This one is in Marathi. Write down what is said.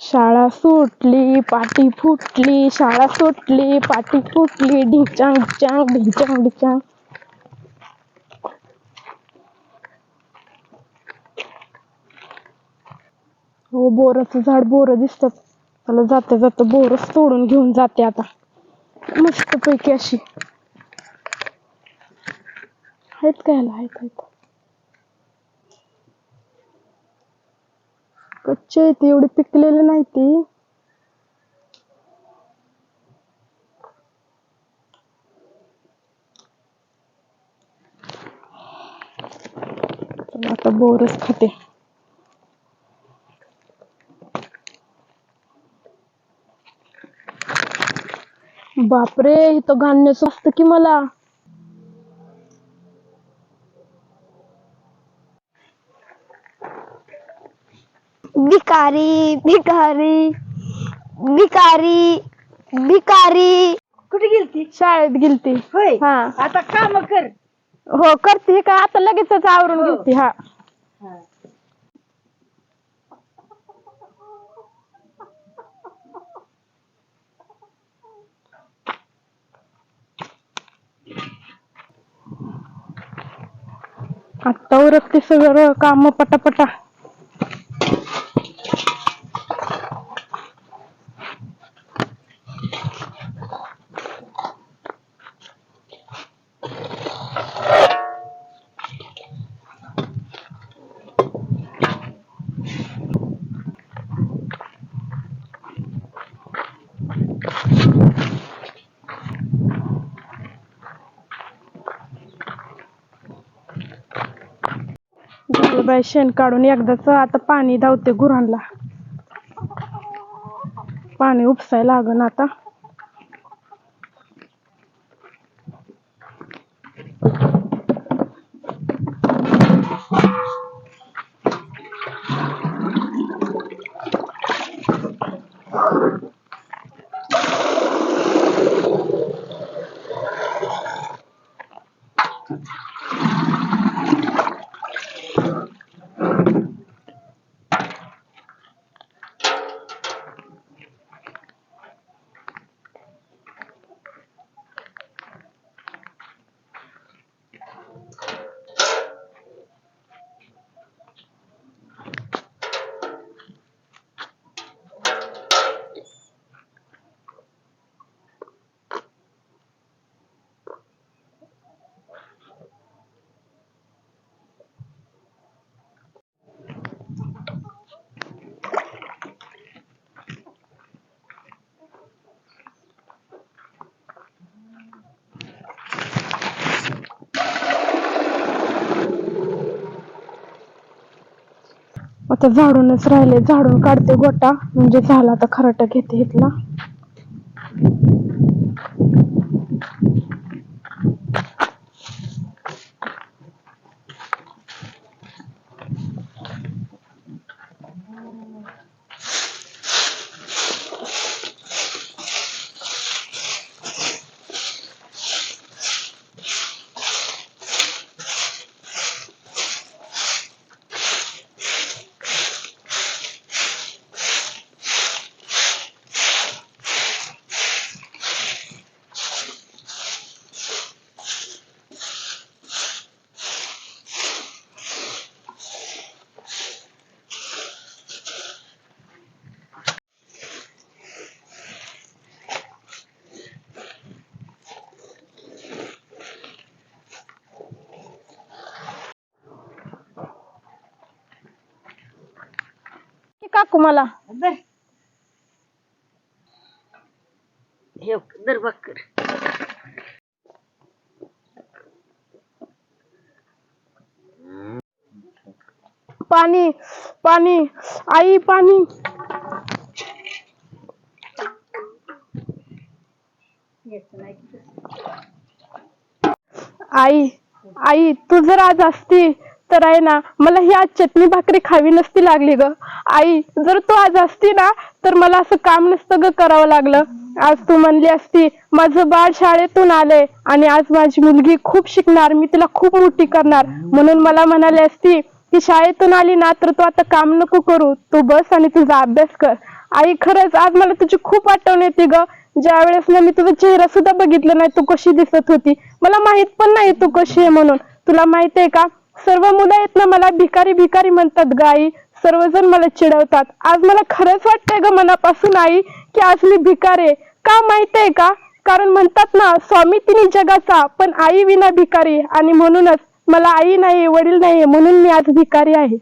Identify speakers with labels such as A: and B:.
A: शाळा सुटली पाटी फुटली शाळा सुटली पाटी फुटली ढिंचांग ढिंचांग ढिंचांग ढिंचांग. हो बोराचं झाड बोर दिसतात. त्याला जाता जाता बोरच तोडून घेऊन जाते आता. मस्त पैकी अशी. आहेत काय आहेत आहेत. कच्चे आहेत एवढे पिकलेले नाही ती. आता बोरच खाते. बापरे इथं धान्य स्वस्त की मला?
B: भिकारी भिकारी भिकारी भिकारी.
C: कुठे गेलती?
A: शाळेत गेलती.
C: होय.
A: हा.
C: आता काम कर.
A: हो करते. हे काय आता लगेचच आवरून
C: हो.
A: घेते हा. आत्ता उरकते सगळं काम पटापटा बाय शेण काढून एकदाच आता पाणी धावते गुरांना. पाणी उपसाय लागन आता. आता झाडूनच राहिले. झाडून काढते गोटा. म्हणजे झाला आता खराटा घेते इथला. काकू मला.
C: दर हे दर बकर
A: पाणी पाणी आई पाणी. आई आई तू जर आज असती तर आहे ना मला ही आज चटणी भाकरी खावी नसती लागली ग. आई जर तू आज असती ना तर मला असं काम नसतं ग करावं लागलं. आज तू म्हणली असती माझं बाळ शाळेतून आलंय आणि आज माझी मुलगी खूप शिकणार मी तिला खूप मोठी करणार. म्हणून मला म्हणाली असती की शाळेतून आली ना तर तू आता काम नको करू तू बस आणि तुझा अभ्यास कर. आई खरंच आज मला तुझी खूप आठवण येते ग. ज्या वेळेस ना मी तुझा चेहरा सुद्धा बघितला नाही तू कशी दिसत होती. मला माहीत पण नाही तू कशी आहे म्हणून. तुला माहीत आहे का? सर्व मुलं आहेत ना मला भिकारी भिकारी म्हणतात ग आई. सर्वजण मला चिडवतात. आज मला खरंच वाटतंय ग मनापासून आई की आज मी भिकार आहे. का माहीत आहे का? कारण म्हणतात ना स्वामी तिने जगाचा पण आई विना भिकारी. आणि म्हणूनच मला आई नाही वडील नाही म्हणून मी आज भिकारी आहे.